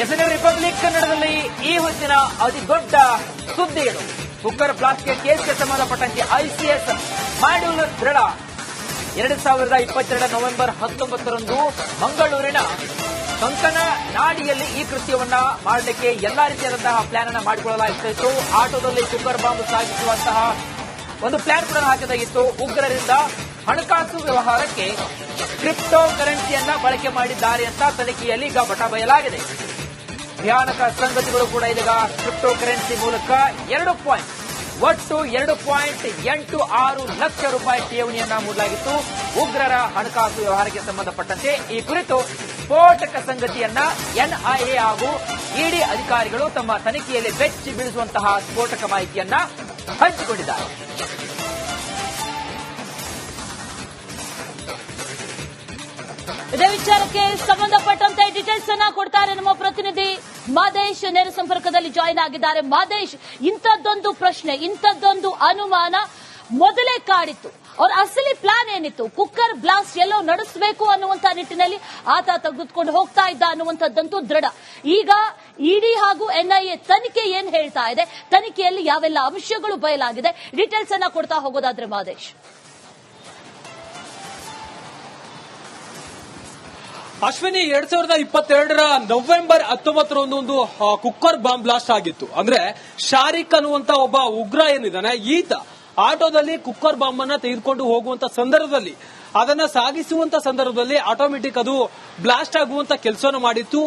SN republic ಕನ್ನಡದಲ್ಲಿ ಈ ಹೊತ್ತಿನ ಅತಿ ದೊಡ್ಡ ಸುದ್ದಿ ಇದು ಕುಕ್ಕರ್ ಬ್ಲಾಸ್ಟ್ಗೆ ಕೇಸ್ಗೆ ಸಂಬಂಧಪಟ್ಟಂತೆ ಐಸಿಎಸ್ ಮಾಡ್ಯೂಲ್ ದೃಢ. ಎರಡು ಸಾವಿರದ ಇಪ್ಪತ್ತೆರಡ ನವೆಂಬರ್ ಹತ್ತೊಂಬತ್ತರಂದು ಮಂಗಳೂರಿನ ಕಂಕನ ನಾಡಿಯಲ್ಲಿ ಈ ಕೃತ್ಯವನ್ನ ಮಾಡಲಿಕ್ಕೆ ಎಲ್ಲಾ ರೀತಿಯಾದಂತಹ ಪ್ಲಾನ್ ಅನ್ನು ಮಾಡಿಕೊಳ್ಳಲಾಗ್ತಿತ್ತು ಆಟೋದಲ್ಲಿ ಕುಕ್ಕರ್ ಬಾಂಬ್ ಸಾಗಿಸುವಂತಹ ಒಂದು ಪ್ಲಾನ್ ಕೂಡ ಹಾಕಲಾಗಿತ್ತು ಉಗ್ರರಿಂದ ಹಣಕಾಸು ವ್ಯವಹಾರಕ್ಕೆ ಕ್ರಿಪ್ಟೋ ಕರೆನ್ಸಿಯನ್ನ ಬಳಕೆ ಮಾಡಿದ್ದಾರೆ ಅಂತ ತನಿಖೆಯಲ್ಲಿ ಈಗ ಬಟ ಬಯಲಾಗಿದೆ. ಭಯಾನಕ ಸಂಗತಿಗಳು ಕೂಡ ಇದೀಗ ಕ್ರಿಪ್ಟೋ ಕರೆನ್ಸಿ ಮೂಲಕ ಎರಡು ಪಾಯಿಂಟ್ ಒಟ್ಟು ಎರಡು ಪಾಯಿಂಟ್ ಎಂಟು ಆರು ಲಕ್ಷ ರೂಪಾಯಿ ಠೇವಣಿಯನ್ನ ಮೂಡಲಾಗಿತ್ತು. ಉಗ್ರರ ಹಣಕಾಸು ವ್ಯವಹಾರಕ್ಕೆ ಸಂಬಂಧಪಟ್ಟಂತೆ ಈ ಕುರಿತು ಸ್ಫೋಟಕ ಸಂಗತಿಯನ್ನ ಎನ್ಐಎ ಹಾಗೂ ಇಡಿ ಅಧಿಕಾರಿಗಳು ತಮ್ಮ ತನಿಖೆಯಲ್ಲಿ ಬೆಚ್ಚಿ ಬೀಳಿಸುವಂತಹ ಸ್ಫೋಟಕ ಮಾಹಿತಿಯನ್ನ ಹಂಚಿಕೊಂಡಿದ್ದಾರೆ. ಇದೇ ವಿಚಾರಕ್ಕೆ ಸಂಬಂಧಪಟ್ಟಂತೆ ಡೀಟೇಲ್ಸ್ ಅನ್ನ ಕೊಡ್ತಾರೆ ನಮ್ಮ ಪ್ರತಿನಿಧಿ. ಮಾದೇಶ್ ನೇರ ಸಂಪರ್ಕದಲ್ಲಿ ಜಾಯಿನ್ ಆಗಿದ್ದಾರೆ. ಮಾದೇಶ್, ಇಂಥದ್ದೊಂದು ಪ್ರಶ್ನೆ, ಇಂಥದ್ದೊಂದು ಅನುಮಾನ ಮೊದಲೇ ಕಾಡಿತ್ತು. ಅವ್ರ ಅಸಲಿ ಪ್ಲಾನ್ ಏನಿತ್ತು? ಕುಕ್ಕರ್ ಬ್ಲಾಸ್ಟ್ ಎಲ್ಲೋ ನಡೆಸಬೇಕು ಅನ್ನುವಂತ ನಿಟ್ಟಿನಲ್ಲಿ ಆತ ತೆಗೆದುಕೊಂಡು ಹೋಗ್ತಾ ಇದ್ದ ಅನ್ನುವಂಥದ್ದಂತೂ ದೃಢ. ಈಗ ಇಡಿ ಹಾಗೂ ಎನ್ಐಎ ತನಿಖೆ ಏನ್ ಹೇಳ್ತಾ ಇದೆ? ತನಿಖೆಯಲ್ಲಿ ಯಾವೆಲ್ಲ ಅಂಶಗಳು ಬಯಲಾಗಿದೆ? ಡೀಟೇಲ್ಸ್ ಅನ್ನ ಕೊಡ್ತಾ ಹೋಗೋದಾದ್ರೆ ಮಾದೇಶ್. ಅಶ್ವಿನಿ ಎರಡ್ ಸಾವಿರದ ಇಪ್ಪತ್ತೆರಡರ ನವೆಂಬರ್ ಹತ್ತೊಂಬತ್ತರಂದು ಒಂದು ಕುಕ್ಕರ್ ಬಾಂಬ್ ಬ್ಲಾಸ್ಟ್ ಆಗಿತ್ತು. ಅಂದ್ರೆ ಶಾರಿಕ್ ಅನ್ನುವಂತ ಒಬ್ಬ ಉಗ್ರ ಏನಿದ್ದಾನೆ, ಈತ ಆಟೋದಲ್ಲಿ ಕುಕ್ಕರ್ ಬಾಂಬ್ ಅನ್ನ ತೆಗೆದುಕೊಂಡು ಹೋಗುವಂತ ಸಂದರ್ಭದಲ್ಲಿ, ಅದನ್ನ ಸಾಗಿಸುವಂತ ಸಂದರ್ಭದಲ್ಲಿ ಆಟೋಮೆಟಿಕ್ ಅದು ಬ್ಲಾಸ್ಟ್ ಆಗುವಂತ ಕೆಲಸವನ್ನು ಮಾಡಿತ್ತು.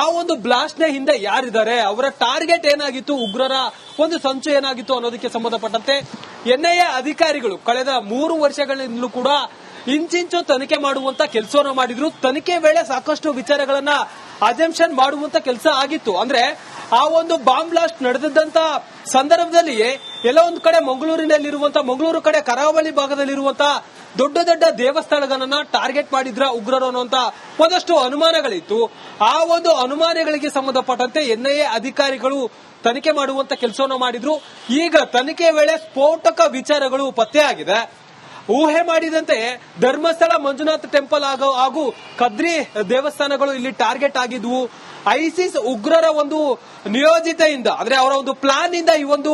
ಆ ಒಂದು ಬ್ಲಾಸ್ಟ್ನ ಹಿಂದೆ ಯಾರಿದ್ದಾರೆ, ಅವರ ಟಾರ್ಗೆಟ್ ಏನಾಗಿತ್ತು, ಉಗ್ರರ ಒಂದು ಸಂಚು ಏನಾಗಿತ್ತು ಅನ್ನೋದಕ್ಕೆ ಸಂಬಂಧಪಟ್ಟಂತೆ ಎನ್ಐಎ ಅಧಿಕಾರಿಗಳು ಕಳೆದ ಮೂರು ವರ್ಷಗಳಿಂದಲೂ ಕೂಡ ಇಂಚಿಂಚು ತನಿಖೆ ಮಾಡುವಂತ ಕೆಲಸವನ್ನ ಮಾಡಿದ್ರು. ತನಿಖೆ ವೇಳೆ ಸಾಕಷ್ಟು ವಿಚಾರಗಳನ್ನ ಅಜೆಂಪ್ಷನ್ ಮಾಡುವಂತ ಕೆಲಸ ಆಗಿತ್ತು. ಅಂದ್ರೆ ಆ ಒಂದು ಬಾಂಬ್ ಬ್ಲಾಸ್ಟ್ ನಡೆದಿದ್ದಂತ ಸಂದರ್ಭದಲ್ಲಿ ಎಲ್ಲ ಒಂದು ಕಡೆ ಮಂಗಳೂರಿನಲ್ಲಿರುವಂತ, ಮಂಗಳೂರು ಕಡೆ ಕರಾವಳಿ ಭಾಗದಲ್ಲಿರುವಂತ ದೊಡ್ಡ ದೊಡ್ಡ ದೇವಸ್ಥಾನಗಳನ್ನ ಟಾರ್ಗೆಟ್ ಮಾಡಿದ್ರ ಉಗ್ರರು ಅನ್ನುವಂತ ಒಂದಷ್ಟು ಅನುಮಾನಗಳಿತ್ತು. ಆ ಒಂದು ಅನುಮಾನಗಳಿಗೆ ಸಂಬಂಧಪಟ್ಟಂತೆ ಎನ್ಐಎ ಅಧಿಕಾರಿಗಳು ತನಿಖೆ ಮಾಡುವಂತ ಕೆಲಸವನ್ನು ಮಾಡಿದ್ರು. ಈಗ ತನಿಖೆ ವೇಳೆ ಸ್ಫೋಟಕ ವಿಚಾರಗಳು ಪತ್ತೆಯಾಗಿದೆ. ಊಹೆ ಮಾಡಿದಂತೆ ಧರ್ಮಸ್ಥಳ ಮಂಜುನಾಥ್ ಟೆಂಪಲ್ ಹಾಗೂ ಕದ್ರಿ ದೇವಸ್ಥಾನಗಳು ಇಲ್ಲಿ ಟಾರ್ಗೆಟ್ ಆಗಿದ್ವು. ಐಸಿಸ್ ಉಗ್ರರ ಒಂದು ನಿಯೋಜಿತೆಯಿಂದ, ಅಂದ್ರೆ ಅವರ ಒಂದು ಪ್ಲಾನ್ ಇಂದ ಈ ಒಂದು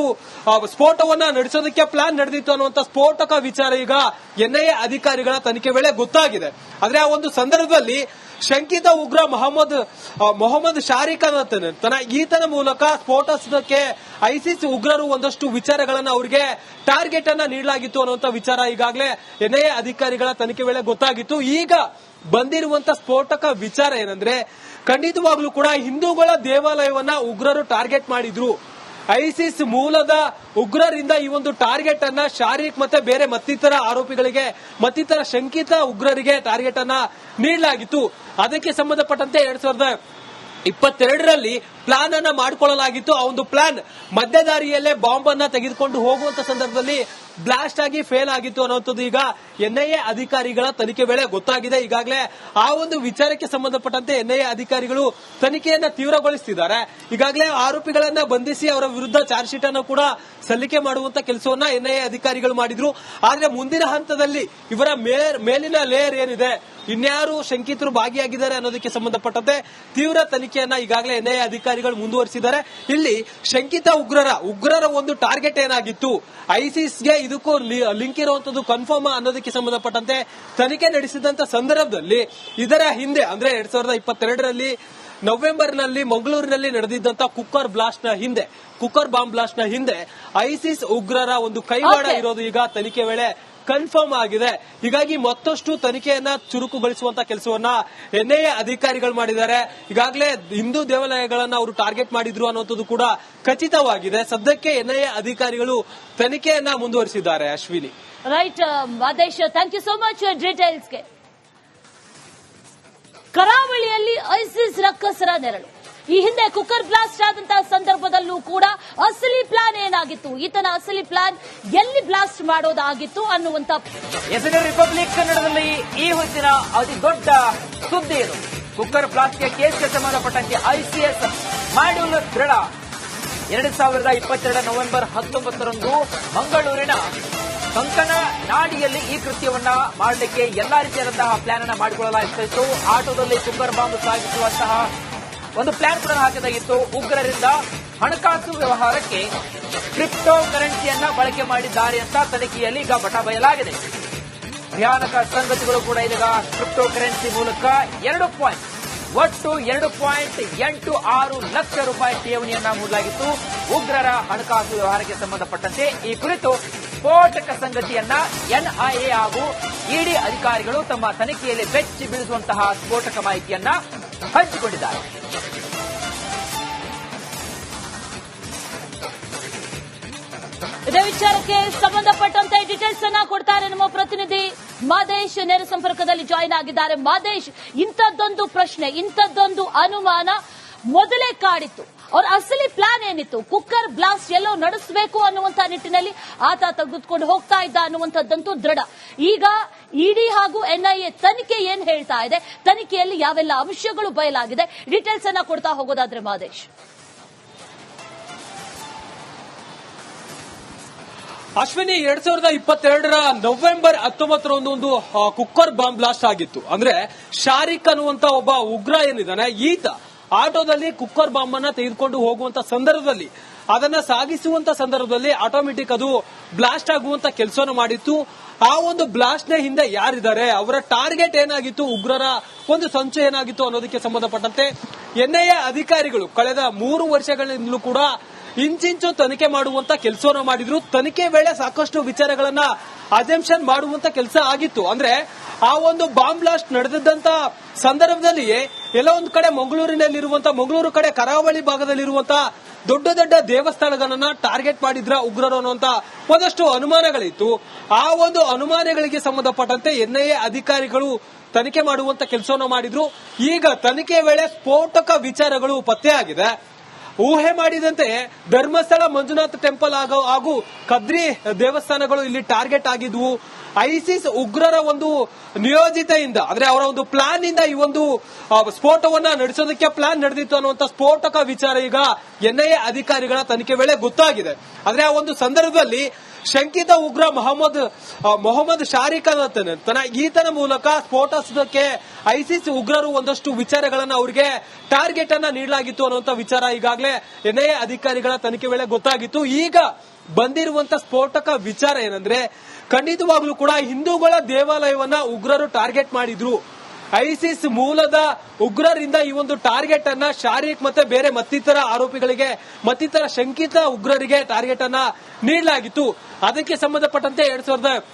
ಸ್ಫೋಟವನ್ನ ನಡೆಸೋದಕ್ಕೆ ಪ್ಲಾನ್ ನಡೆದಿತ್ತು ಅನ್ನುವಂತ ಸ್ಫೋಟಕ ವಿಚಾರ ಈಗ ಎನ್ಐಎ ಅಧಿಕಾರಿಗಳ ತನಿಖೆ ವೇಳೆ ಗೊತ್ತಾಗಿದೆ. ಆದ್ರೆ ಆ ಒಂದು ಸಂದರ್ಭದಲ್ಲಿ ಶಂಕಿತ ಉಗ್ರ ಮೊಹಮ್ಮದ್ ಮೊಹಮ್ಮದ್ ಶಾರಿಕ್ ತನ ಈತನ ಮೂಲಕ ಸ್ಫೋಟಿಸೋದಕ್ಕೆ ಐಸಿಸ್ ಉಗ್ರರು ಒಂದಷ್ಟು ವಿಚಾರಗಳನ್ನ ಅವರಿಗೆ ಟಾರ್ಗೆಟ್ ಅನ್ನ ನೀಡಲಾಗಿತ್ತು ಅನ್ನುವಂತ ವಿಚಾರ ಈಗಾಗಲೇ ಎನ್ಐಎ ಅಧಿಕಾರಿಗಳ ತನಿಖೆ ವೇಳೆ ಗೊತ್ತಾಗಿತ್ತು. ಈಗ ಬಂದಿರುವಂತ ಸ್ಫೋಟಕ ವಿಚಾರ ಏನಂದ್ರೆ, ಖಂಡಿತವಾಗ್ಲೂ ಕೂಡ ಹಿಂದೂಗಳ ದೇವಾಲಯವನ್ನ ಉಗ್ರರು ಟಾರ್ಗೆಟ್ ಮಾಡಿದ್ರು. ಐಸಿಸ್ ಮೂಲದ ಉಗ್ರರಿಂದ ಈ ಒಂದು ಟಾರ್ಗೆಟ್ ಅನ್ನ ಶಾರೀಕ್ ಮತ್ತೆ ಬೇರೆ ಮತ್ತಿತರ ಆರೋಪಿಗಳಿಗೆ, ಮತ್ತಿತರ ಶಂಕಿತ ಉಗ್ರರಿಗೆ ಟಾರ್ಗೆಟ್ ಅನ್ನ ನೀಡಲಾಗಿತ್ತು. ಅದಕ್ಕೆ ಸಂಬಂಧಪಟ್ಟಂತೆ ಎರಡ್ ಸಾವಿರದ ಇಪ್ಪತ್ತೆರಡರಲ್ಲಿ ಪ್ಲಾನ್ ಅನ್ನ ಮಾಡಿಕೊಳ್ಳಲಾಗಿತ್ತು. ಆ ಒಂದು ಪ್ಲಾನ್ ಮಧ್ಯದಾರಿಯಲ್ಲೇ ಬಾಂಬ್ ಅನ್ನ ತೆಗೆದುಕೊಂಡು ಹೋಗುವಂತ ಸಂದರ್ಭದಲ್ಲಿ ಬ್ಲಾಸ್ಟ್ ಆಗಿ ಫೇಲ್ ಆಗಿತ್ತು ಅನ್ನುವಂಥದ್ದು ಈಗ ಎನ್ಐಎ ಅಧಿಕಾರಿಗಳ ತನಿಖೆ ವೇಳೆ ಗೊತ್ತಾಗಿದೆ. ಈಗಾಗಲೇ ಆ ಒಂದು ವಿಚಾರಕ್ಕೆ ಸಂಬಂಧಪಟ್ಟಂತೆ ಎನ್ಐಎ ಅಧಿಕಾರಿಗಳು ತನಿಖೆಯನ್ನ ತೀವ್ರಗೊಳಿಸುತ್ತಿದ್ದಾರೆ ಈಗಾಗಲೇ ಆರೋಪಿಗಳನ್ನ ಬಂಧಿಸಿ ಅವರ ವಿರುದ್ಧ ಚಾರ್ಜ್ ಶೀಟ್ ಅನ್ನು ಕೂಡ ಸಲ್ಲಿಕೆ ಮಾಡುವಂತ ಕೆಲಸವನ್ನ ಎನ್ಐಎ ಅಧಿಕಾರಿಗಳು ಮಾಡಿದ್ರು. ಆದ್ರೆ ಮುಂದಿನ ಹಂತದಲ್ಲಿ ಇವರ ಮೇಲಿನ ಲೇಯರ್ ಏನಿದೆ, ಇನ್ಯಾರು ಶಂಕಿತರು ಭಾಗಿಯಾಗಿದ್ದಾರೆ ಅನ್ನೋದಕ್ಕೆ ಸಂಬಂಧಪಟ್ಟಂತೆ ತೀವ್ರ ತನಿಖೆಯನ್ನ ಈಗಾಗಲೇ ಎನ್ಐಎ ಅಧಿಕಾರಿಗಳು ಮುಂದುವರಿಸಿದ್ದಾರೆ. ಇಲ್ಲಿ ಶಂಕಿತ ಉಗ್ರರ ಉಗ್ರರ ಒಂದು ಟಾರ್ಗೆಟ್ ಏನಾಗಿತ್ತು? ಐಸಿಸ್ಗೆ ಇದಕ್ಕೂ ಲಿಂಕ್ ಇರುವಂತದ್ದು ಕನ್ಫರ್ಮ್ ಅನ್ನೋದಕ್ಕೆ ಸಂಬಂಧಪಟ್ಟಂತೆ ತನಿಖೆ ನಡೆಸಿದಂತ ಸಂದರ್ಭದಲ್ಲಿ ಇದರ ಹಿಂದೆ ಅಂದ್ರೆ ಎರಡ್ ಸಾವಿರದ ಇಪ್ಪತ್ತೆರಡರಲ್ಲಿ ನವೆಂಬರ್ನಲ್ಲಿ ಮಂಗಳೂರಿನಲ್ಲಿ ನಡೆದಿದ್ದಂತ ಕುಕ್ಕರ್ ಬ್ಲಾಸ್ಟ್ನ ಹಿಂದೆ ಕುಕ್ಕರ್ ಬಾಂಬ್ ಬ್ಲಾಸ್ಟ್ನ ಹಿಂದೆ ಐಸಿಸ್ ಉಗ್ರರ ಒಂದು ಕೈವಾಡ ಇರೋದು ಈಗ ತನಿಖೆ ವೇಳೆ ಕನ್ಫರ್ಮ್ ಆಗಿದೆ. ಹೀಗಾಗಿ ಮತ್ತಷ್ಟು ತನಿಖೆಯನ್ನ ಚುರುಕುಗೊಳಿಸುವಂತ ಕೆಲಸವನ್ನ ಎನ್ಐಎ ಅಧಿಕಾರಿಗಳು ಮಾಡಿದ್ದಾರೆ. ಈಗಾಗಲೇ ಹಿಂದೂ ದೇವಾಲಯಗಳನ್ನ ಅವರು ಟಾರ್ಗೆಟ್ ಮಾಡಿದ್ರು ಅನ್ನುವಂಥದ್ದು ಕೂಡ ಖಚಿತವಾಗಿದೆ. ಸದ್ಯಕ್ಕೆ ಎನ್ಐಎ ಅಧಿಕಾರಿಗಳು ತನಿಖೆಯನ್ನ ಮುಂದುವರಿಸಿದ್ದಾರೆ. Ashwini. Right Adesh. Thank you so much ಡೀಟೇಲ್ಸ್ಗೆ ಕರಾವಳಿಯಲ್ಲಿ ಐಸಿಸ್ ರಕ್ಕಸರ ನೆರಳು. ಈ ಹಿಂದೆ ಕುಕ್ಕರ್ ಬ್ಲಾಸ್ಟ್ ಆದಂತಹ ಸಂದರ್ಭದಲ್ಲೂ ಕೂಡ ಅಸಲಿ ಪ್ಲಾನ್ ಏನಾಗಿತ್ತು? ಈತನ ಅಸಲಿ ಪ್ಲಾನ್ ಎಲ್ಲಿ ಬ್ಲಾಸ್ಟ್ ಮಾಡೋದಾಗಿತ್ತು ಅನ್ನುವಂತ ರಿಪಬ್ಲಿಕ್ ಕನ್ನಡದಲ್ಲಿ ಈ ಹೊತ್ತಿನ ಅತಿ ದೊಡ್ಡ ಸುದ್ದಿ ಇದು. ಕುಕ್ಕರ್ ಬ್ಲಾಸ್ಟ್ಗೆ ಕೇಸ್ಗೆ ಸಂಬಂಧಪಟ್ಟಂತೆ ಐಸಿಎಸ್ ಮಾಡ್ಯೂಲ್ ದೃಢ. ಎರಡು ಸಾವಿರದ ಇಪ್ಪತ್ತೆರಡು ನವೆಂಬರ್ ಹತ್ತೊಂಬತ್ತರಂದು ಮಂಗಳೂರಿನ ಕಂಕಣ ನಾಡಿಯಲ್ಲಿ ಈ ಕೃತ್ಯವನ್ನ ಮಾಡಲಿಕ್ಕೆ ಎಲ್ಲಾ ರೀತಿಯಾದಂತಹ ಪ್ಲಾನ್ ಅನ್ನು ಮಾಡಿಕೊಳ್ಳಲಾಗುತ್ತಿತ್ತು ಆಟೋದಲ್ಲಿ ಕುಕ್ಕರ್ ಬಾಂಬ್ ಸಾಗಿಸುವಂತಹ ಒಂದು ಪ್ಲಾನ್ ಕೂಡ ಹಾಕಿದಾಗಿತ್ತು. ಉಗ್ರರಿಂದ ಹಣಕಾಸು ವ್ಯವಹಾರಕ್ಕೆ ಕ್ರಿಪ್ಟೋ ಕರೆನ್ಸಿಯನ್ನ ಬಳಕೆ ಮಾಡಿದ್ದಾರೆ ಅಂತ ತನಿಖೆಯಲ್ಲಿ ಈಗ ಬಟ ಬಯಲಾಗಿದೆ. ಭಯಾನಕ ಸಂಗತಿಗಳು ಕೂಡ ಇದೀಗ ಕ್ರಿಪ್ಟೋ ಕರೆನ್ಸಿ ಮೂಲಕ ಎರಡು ಪಾಯಿಂಟ್, ಒಟ್ಟು ಎರಡು ಪಾಯಿಂಟ್ ಎಂಟು ಆರು ಲಕ್ಷ ರೂಪಾಯಿ ಠೇವಣಿಯನ್ನ ಮೂಡಲಾಗಿತ್ತು. ಉಗ್ರರ ಹಣಕಾಸು ವ್ಯವಹಾರಕ್ಕೆ ಸಂಬಂಧಪಟ್ಟಂತೆ ಈ ಕುರಿತು ಸ್ಫೋಟಕ ಸಂಗತಿಯನ್ನ ಎನ್ಐಎ ಹಾಗೂ ಇಡಿ ಅಧಿಕಾರಿಗಳು ತಮ್ಮ ತನಿಖೆಯಲ್ಲಿ ಬೆಚ್ಚಿ ಬೀಳಿಸುವಂತಹ ಸ್ಫೋಟಕ ಮಾಹಿತಿಯನ್ನ ಹಂಚಿಕೊಂಡಿದ್ದಾರೆ. ಇದೇ ವಿಚಾರಕ್ಕೆ ಸಂಬಂಧಪಟ್ಟಂತೆ ಡೀಟೇಲ್ಸ್ ಅನ್ನ ಕೊಡ್ತಾರೆ ನಮ್ಮ ಪ್ರತಿನಿಧಿ ಮಾದೇಶ್. ನೇರ ಸಂಪರ್ಕದಲ್ಲಿ ಜಾಯಿನ್ ಆಗಿದ್ದಾರೆ. ಮಾದೇಶ್, ಇಂಥದ್ದೊಂದು ಪ್ರಶ್ನೆ, ಇಂಥದ್ದೊಂದು ಅನುಮಾನ ಮೊದಲೇ ಕಾಡಿತ್ತು. ಅವ್ರ ಅಸಲಿ ಪ್ಲಾನ್ ಏನಿತ್ತು? ಕುಕ್ಕರ್ ಬ್ಲಾಸ್ಟ್ ಎಲ್ಲೋ ನಡೆಸಬೇಕು ಅನ್ನುವಂತ ನಿಟ್ಟಿನಲ್ಲಿ ಆತ ತೆಗೆದುಕೊಂಡು ಹೋಗ್ತಾ ಇದ್ದ ಅನ್ನುವಂಥದ್ದಂತೂ ದೃಢ. ಈಗ ಇಡಿ ಹಾಗೂ ಎನ್ಐಎ ತನಿಖೆ ಏನ್ ಹೇಳ್ತಾ ಇದೆ? ತನಿಖೆಯಲ್ಲಿ ಯಾವೆಲ್ಲ ಅಂಶಗಳು ಬಯಲಾಗಿದೆ? ಡೀಟೇಲ್ಸ್ ಅನ್ನ ಕೊಡ್ತಾ ಹೋಗೋದಾದ್ರೆ ಮಾದೇಶ್. ಅಶ್ವಿನಿ, ಎರಡ್ ಸಾವಿರದ ಇಪ್ಪತ್ತೆರಡರ ನವೆಂಬರ್ ಹತ್ತೊಂಬತ್ತರಂದು ಒಂದು ಕುಕ್ಕರ್ ಬಾಂಬ್ ಬ್ಲಾಸ್ಟ್ ಆಗಿತ್ತು. ಅಂದ್ರೆ ಶಾರಿಕ್ ಅನ್ನುವಂತ ಒಬ್ಬ ಉಗ್ರ ಏನಿದ್ದಾನೆ, ಈತ ಆಟೋದಲ್ಲಿ ಕುಕ್ಕರ್ ಬಾಂಬ್ ಅನ್ನ ತೆಗೆದುಕೊಂಡು ಹೋಗುವಂತ ಸಂದರ್ಭದಲ್ಲಿ, ಅದನ್ನ ಸಾಗಿಸುವಂತ ಸಂದರ್ಭದಲ್ಲಿ ಆಟೋಮೆಟಿಕ್ ಅದು ಬ್ಲಾಸ್ಟ್ ಆಗುವಂತ ಕೆಲಸವನ್ನು ಮಾಡಿತ್ತು. ಆ ಒಂದು ಬ್ಲಾಸ್ಟ್ನ ಹಿಂದೆ ಯಾರಿದ್ದಾರೆ? ಅವರ ಟಾರ್ಗೆಟ್ ಏನಾಗಿತ್ತು? ಉಗ್ರರ ಒಂದು ಸಂಚು ಏನಾಗಿತ್ತು ಅನ್ನೋದಕ್ಕೆ ಸಂಬಂಧಪಟ್ಟಂತೆ ಎನ್ಐಎ ಅಧಿಕಾರಿಗಳು ಕಳೆದ ಮೂರು ವರ್ಷಗಳಿಂದಲೂ ಕೂಡ ಇಂಚಿಂಚು ತನಿಖೆ ಮಾಡುವಂತ ಕೆಲಸವನ್ನು ಮಾಡಿದ್ರು. ತನಿಖೆ ವೇಳೆ ಸಾಕಷ್ಟು ವಿಚಾರಗಳನ್ನ ಅಜೆಂಪ್ಷನ್ ಮಾಡುವಂತ ಕೆಲಸ ಆಗಿತ್ತು. ಅಂದ್ರೆ ಆ ಒಂದು ಬಾಂಬ್ ಬ್ಲಾಸ್ಟ್ ನಡೆದಿದ್ದಂತ ಸಂದರ್ಭದಲ್ಲಿಯೇ ಎಲ್ಲ ಒಂದು ಕಡೆ ಮಂಗಳೂರಿನಲ್ಲಿರುವಂತ, ಮಂಗಳೂರು ಕಡೆ ಕರಾವಳಿ ಭಾಗದಲ್ಲಿರುವಂತ ದೊಡ್ಡ ದೊಡ್ಡ ದೇವಸ್ಥಾನಗಳನ್ನ ಟಾರ್ಗೆಟ್ ಮಾಡಿದ್ರ ಉಗ್ರರು ಅನ್ನುವಂತ ಒಂದಷ್ಟು ಅನುಮಾನಗಳಿತ್ತು. ಆ ಒಂದು ಅನುಮಾನಗಳಿಗೆ ಸಂಬಂಧಪಟ್ಟಂತೆ ಎನ್ಐಎ ಅಧಿಕಾರಿಗಳು ತನಿಖೆ ಮಾಡುವಂತ ಕೆಲಸವನ್ನು ಮಾಡಿದ್ರು. ಈಗ ತನಿಖೆ ವೇಳೆ ಸ್ಫೋಟಕ ವಿಚಾರಗಳು ಪತ್ತೆಯಾಗಿದೆ. ಊಹೆ ಮಾಡಿದಂತೆ ಧರ್ಮಸ್ಥಳ ಮಂಜುನಾಥ ಟೆಂಪಲ್ ಆಗೋ ಹಾಗೂ ಕದ್ರಿ ದೇವಸ್ಥಾನಗಳು ಇಲ್ಲಿ ಟಾರ್ಗೆಟ್ ಆಗಿದ್ವು. ಐಸಿಸ್ ಉಗ್ರರ ಒಂದು ನಿಯೋಜಿತೆಯಿಂದ, ಅಂದ್ರೆ ಅವರ ಒಂದು ಪ್ಲಾನ್ ಇಂದ ಈ ಒಂದು ಸ್ಫೋಟವನ್ನ ನಡೆಸೋದಕ್ಕೆ ಪ್ಲಾನ್ ನಡೆದಿತ್ತು ಅನ್ನುವಂತ ಸ್ಫೋಟಕ ವಿಚಾರ ಈಗ ಎನ್ಐಎ ಅಧಿಕಾರಿಗಳ ತನಿಖೆ ವೇಳೆ ಗೊತ್ತಾಗಿದೆ. ಆದ್ರೆ ಆ ಒಂದು ಸಂದರ್ಭದಲ್ಲಿ ಶಂಕಿತ ಉಗ್ರ ಮೊಹಮ್ಮದ್ ಮೊಹಮ್ಮದ್ ಶಾರಿಕ್ ತನ್ನ ಈತನ ಮೂಲಕ ಸ್ಫೋಟಿಸೋದಕ್ಕೆ ಐಸಿಸ್ ಉಗ್ರರು ಒಂದಷ್ಟು ವಿಚಾರಗಳನ್ನ ಅವರಿಗೆ ಟಾರ್ಗೆಟ್ ಅನ್ನ ನೀಡಲಾಗಿತ್ತು ಅನ್ನುವಂತ ವಿಚಾರ ಈಗಾಗಲೇ ಎನ್ಐಎ ಅಧಿಕಾರಿಗಳ ತನಿಖೆ ವೇಳೆ ಗೊತ್ತಾಗಿತ್ತು. ಈಗ ಬಂದಿರುವಂತ ಸ್ಫೋಟಕ ವಿಚಾರ ಏನಂದ್ರೆ, ಖಂಡಿತವಾಗ್ಲೂ ಕೂಡ ಹಿಂದೂಗಳ ದೇವಾಲಯವನ್ನ ಉಗ್ರರು ಟಾರ್ಗೆಟ್ ಮಾಡಿದ್ರು. ಐಸಿಸ್ ಮೂಲದ ಉಗ್ರರಿಂದ ಈ ಒಂದು ಟಾರ್ಗೆಟ್ ಅನ್ನ ಶಾರೀಕ್ ಮತ್ತೆ ಬೇರೆ ಮತ್ತಿತರ ಆರೋಪಿಗಳಿಗೆ, ಮತ್ತಿತರ ಶಂಕಿತ ಉಗ್ರರಿಗೆ ಟಾರ್ಗೆಟ್ ಅನ್ನ ನೀಡಲಾಗಿತ್ತು. ಅದಕ್ಕೆ ಸಂಬಂಧಪಟ್ಟಂತೆ ಎರಡ್ ಸಾವಿರದ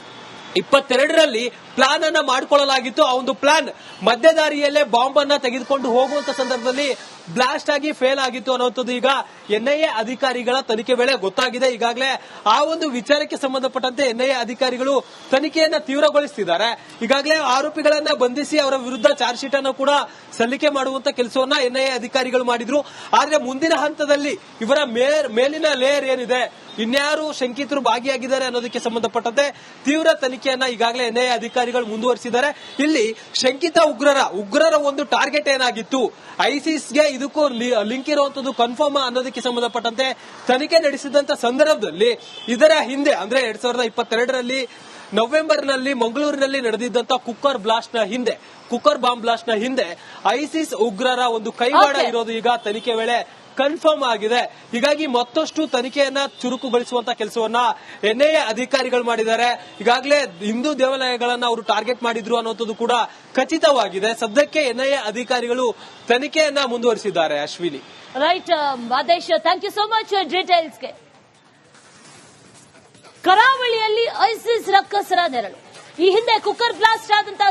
ಇಪ್ಪತ್ತೆರಡರಲ್ಲಿ ಪ್ಲಾನ್ ಅನ್ನ ಮಾಡಿಕೊಳ್ಳಲಾಗಿತ್ತು. ಆ ಒಂದು ಪ್ಲಾನ್ ಮಧ್ಯದಾರಿಯಲ್ಲೇ ಬಾಂಬ್ ಅನ್ನ ತೆಗೆದುಕೊಂಡು ಹೋಗುವಂತ ಸಂದರ್ಭದಲ್ಲಿ ಬ್ಲಾಸ್ಟ್ ಆಗಿ ಫೇಲ್ ಆಗಿತ್ತು ಅನ್ನುವಂಥದ್ದು ಈಗ ಎನ್ಐಎ ಅಧಿಕಾರಿಗಳ ತನಿಖೆ ವೇಳೆ ಗೊತ್ತಾಗಿದೆ. ಈಗಾಗಲೇ ಆ ಒಂದು ವಿಚಾರಕ್ಕೆ ಸಂಬಂಧಪಟ್ಟಂತೆ ಎನ್ಐಎ ಅಧಿಕಾರಿಗಳು ತನಿಖೆಯನ್ನ ತೀವ್ರಗೊಳಿಸುತ್ತಿದ್ದಾರೆ ಈಗಾಗಲೇ ಆರೋಪಿಗಳನ್ನ ಬಂಧಿಸಿ ಅವರ ವಿರುದ್ಧ ಚಾರ್ಜ್ ಶೀಟ್ ಅನ್ನು ಕೂಡ ಸಲ್ಲಿಕೆ ಮಾಡುವಂತ ಕೆಲಸವನ್ನ ಎನ್ಐಎ ಅಧಿಕಾರಿಗಳು ಮಾಡಿದ್ರು. ಆದ್ರೆ ಮುಂದಿನ ಹಂತದಲ್ಲಿ ಇವರ ಮೇಲಿನ ಲೇಯರ್ ಏನಿದೆ, ಇನ್ಯಾರು ಶಂಕಿತರು ಭಾಗಿಯಾಗಿದ್ದಾರೆ ಅನ್ನೋದಕ್ಕೆ ಸಂಬಂಧಪಟ್ಟಂತೆ ತೀವ್ರ ತನಿಖೆಯನ್ನ ಈಗಾಗಲೇ ಎನ್ಐಎ ಅಧಿಕಾರಿಗಳು ಮುಂದುವರಿಸಿದ್ದಾರೆ ಇಲ್ಲಿ ಶಂಕಿತ ಉಗ್ರರ ಉಗ್ರರ ಒಂದು ಟಾರ್ಗೆಟ್ ಏನಾಗಿತ್ತು? ಐಸಿಸ್ಗೆ ಇದಕ್ಕೂ ಲಿಂಕ್ ಇರುವಂತದ್ದು ಕನ್ಫರ್ಮ್ ಅನ್ನೋದಕ್ಕೆ ಸಂಬಂಧಪಟ್ಟಂತೆ ತನಿಖೆ ನಡೆಸಿದಂತ ಸಂದರ್ಭದಲ್ಲಿ ಇದರ ಹಿಂದೆ ಅಂದ್ರೆ ಎರಡ್ ಸಾವಿರದ ಇಪ್ಪತ್ತೆರಡರಲ್ಲಿ ನವೆಂಬರ್ನಲ್ಲಿ ಮಂಗಳೂರಿನಲ್ಲಿ ನಡೆದಿದ್ದಂತ ಕುಕ್ಕರ್ ಬ್ಲಾಸ್ಟ್ನ ಹಿಂದೆ ಕುಕ್ಕರ್ ಬಾಂಬ್ ಬ್ಲಾಸ್ಟ್ನ ಹಿಂದೆ ಐಸಿಸ್ ಉಗ್ರರ ಒಂದು ಕೈವಾಡ ಇರೋದು ಈಗ ತನಿಖೆ ವೇಳೆ ಕನ್ಫರ್ಮ್ ಆಗಿದೆ. ಹೀಗಾಗಿ ಮತ್ತಷ್ಟು ತನಿಖೆಯನ್ನ ಚುರುಕುಗೊಳಿಸುವಂತ ಕೆಲಸವನ್ನ ಎನ್ಐಎ ಅಧಿಕಾರಿಗಳು ಮಾಡಿದ್ದಾರೆ. ಈಗಾಗಲೇ ಹಿಂದೂ ದೇವಾಲಯಗಳನ್ನ ಅವರು ಟಾರ್ಗೆಟ್ ಮಾಡಿದ್ರು ಅನ್ನೋದು ಕೂಡ ಖಚಿತವಾಗಿದೆ. ಸದ್ಯಕ್ಕೆ ಎನ್ಐಎ ಅಧಿಕಾರಿಗಳು ತನಿಖೆಯನ್ನ ಮುಂದುವರಿಸಿದ್ದಾರೆ, Ashwini. Right Adesh thank you so much ಡೀಟೇಲ್ಸ್ಗೆ ಕರಾವಳಿಯಲ್ಲಿ ಐಸಿಸ್ ರಕ್ಕಸರ ನೆರಳು. ಈ ಹಿಂದೆ ಕುಕ್ಕರ್ ಬ್ಲಾಸ್ಟ್ ಆದಂತಹ